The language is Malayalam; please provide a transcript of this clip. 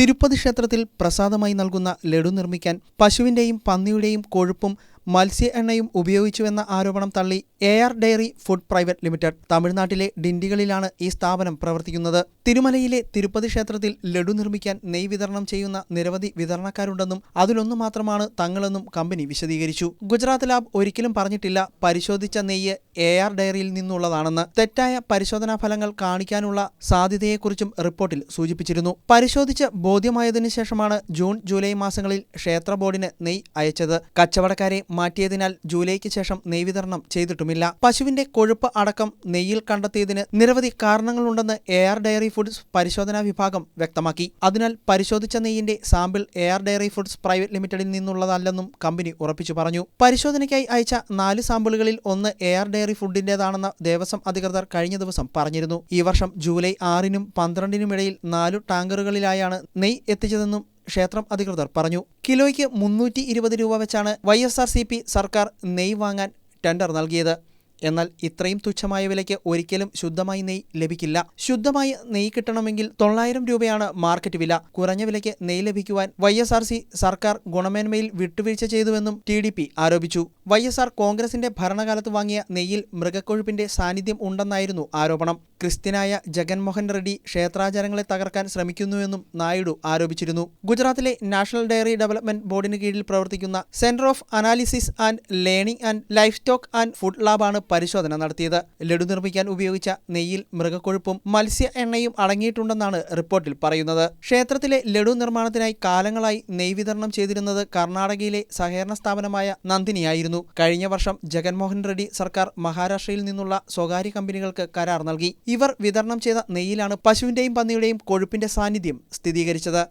തിരുപ്പതി ക്ഷേത്രത്തിൽ പ്രസാദമായി നൽകുന്ന ലഡു നിർമ്മിക്കാൻ പശുവിന്റെയും പന്നിയുടെയും കൊഴുപ്പും മത്സ്യ എണ്ണയും ഉപയോഗിച്ചുവെന്ന ആരോപണം തള്ളി A R dairy food private limited തമിഴ്നാട്ടിലെ ഡിണ്ടികളിലാണ് ഈ സ്ഥാപനം പ്രവർത്തിക്കുന്നത്. തിരുമലയിലെ തിരുപ്പതി ക്ഷേത്രത്തിൽ ലഡു നിർമ്മിക്കാൻ നെയ് വിതരണം ചെയ്യുന്ന നിരവധി വിതരണക്കാരുണ്ടെന്നും അതിലൊന്നു മാത്രമാണ് തങ്ങളെന്നും കമ്പനി വിശദീകരിച്ചു. ഗുജറാത്ത് ലാബ് ഒരിക്കലും പറഞ്ഞിട്ടില്ല പരിശോധിച്ച നെയ്യ് എ ആർ ഡയറിയിൽ നിന്നുള്ളതാണെന്ന്. തെറ്റായ പരിശോധനാ ഫലങ്ങൾ കാണിക്കാനുള്ള സാധ്യതയെക്കുറിച്ചും റിപ്പോർട്ടിൽ സൂചിപ്പിച്ചിരുന്നു. പരിശോധിച്ച് ബോധ്യമായതിനു ശേഷമാണ് ജൂൺ ജൂലൈ മാസങ്ങളിൽ ക്ഷേത്ര ബോർഡിന് നെയ് അയച്ചത്. കച്ചവടക്കാരെ മാറ്റിയതിനാൽ ജൂലൈക്ക് ശേഷം നെയ് വിതരണം ചെയ്തിട്ടുമില്ല. പശുവിന്റെ കൊഴുപ്പ് അടക്കം നെയ്യിൽ കണ്ടെത്തിയതിന് നിരവധി കാരണങ്ങളുണ്ടെന്ന് എ ആർ ഡയറി ഫുഡ്സ് പരിശോധനാ വിഭാഗം വ്യക്തമാക്കി. അതിനാൽ പരിശോധിച്ച നെയ്യിന്റെ sample A R dairy foods private ലിമിറ്റഡിൽ നിന്നുള്ളതല്ലെന്നും കമ്പനി ഉറപ്പിച്ചു പറഞ്ഞു. പരിശോധനയ്ക്കായി അയച്ച നാല് സാമ്പിളുകളിൽ ഒന്ന് എ ആർ ഡയറി ഫുഡിന്റേതാണെന്ന് ദേവസ്വം അധികൃതർ കഴിഞ്ഞ ദിവസം പറഞ്ഞിരുന്നു. ഈ വർഷം ജൂലൈ ആറിനും പന്ത്രണ്ടിനുമിടയിൽ നാലു ടാങ്കറുകളിലായാണ് നെയ് എത്തിച്ചതെന്നും ക്ഷേത്രം അധികൃതർ പറഞ്ഞു. കിലോയ്ക്ക് മുന്നൂറ്റി രൂപ വെച്ചാണ് വൈ സർക്കാർ നെയ് വാങ്ങാൻ ടെൻഡർ നൽകിയത്. എന്നാൽ ഇത്രയും തുച്ഛമായ വിലയ്ക്ക് ഒരിക്കലും ശുദ്ധമായി നെയ് ലഭിക്കില്ല. ശുദ്ധമായി നെയ് കിട്ടണമെങ്കിൽ തൊള്ളായിരം രൂപയാണ് മാർക്കറ്റ് വില. കുറഞ്ഞ വിലയ്ക്ക് നെയ് ലഭിക്കുവാൻ വൈ എസ് ആർ സി സർക്കാർ ഗുണമേന്മയിൽ വിട്ടുവീഴ്ച ചെയ്തുവെന്നും ടി ഡി പി ആരോപിച്ചു. വൈ എസ് ആർ കോൺഗ്രസിന്റെ ഭരണകാലത്ത് വാങ്ങിയ നെയ്യിൽ മൃഗക്കൊഴുപ്പിന്റെ സാന്നിധ്യം ഉണ്ടെന്നായിരുന്നു ആരോപണം. ക്രിസ്ത്യനായ ജഗൻമോഹൻ റെഡ്ഡി ക്ഷേത്രാചാരങ്ങളെ തകർക്കാൻ ശ്രമിക്കുന്നുവെന്നും നായിഡു ആരോപിച്ചിരുന്നു. ഗുജറാത്തിലെ നാഷണൽ ഡയറി ഡെവലപ്മെന്റ് ബോർഡിന് കീഴിൽ പ്രവർത്തിക്കുന്ന centre of analysis and learning and livestock and food ലാബാണ് പരിശോധന നടത്തിയത്. ലഡു നിർമ്മിക്കാൻ ഉപയോഗിച്ച നെയ്യിൽ മൃഗക്കൊഴുപ്പും മത്സ്യ എണ്ണയും അടങ്ങിയിട്ടുണ്ടെന്നാണ് റിപ്പോർട്ടിൽ പറയുന്നത്. ക്ഷേത്രത്തിലെ ലഡു നിർമ്മാണത്തിനായി കാലങ്ങളായി നെയ് വിതരണം ചെയ്തിരുന്നത് കർണാടകയിലെ സഹകരണ സ്ഥാപനമായ നന്ദിനിയായിരുന്നു. കഴിഞ്ഞ വർഷം ജഗൻമോഹൻ റെഡ്ഡി സർക്കാർ മഹാരാഷ്ട്രയിൽ നിന്നുള്ള സ്വകാര്യ കമ്പനികൾക്ക് കരാർ നൽകി. ഇവർ വിതരണം ചെയ്ത നെയ്യിലാണ് പശുവിന്റെയും പന്നിയുടെയും കൊഴുപ്പിന്റെ സാന്നിധ്യം സ്ഥിരീകരിച്ചത്.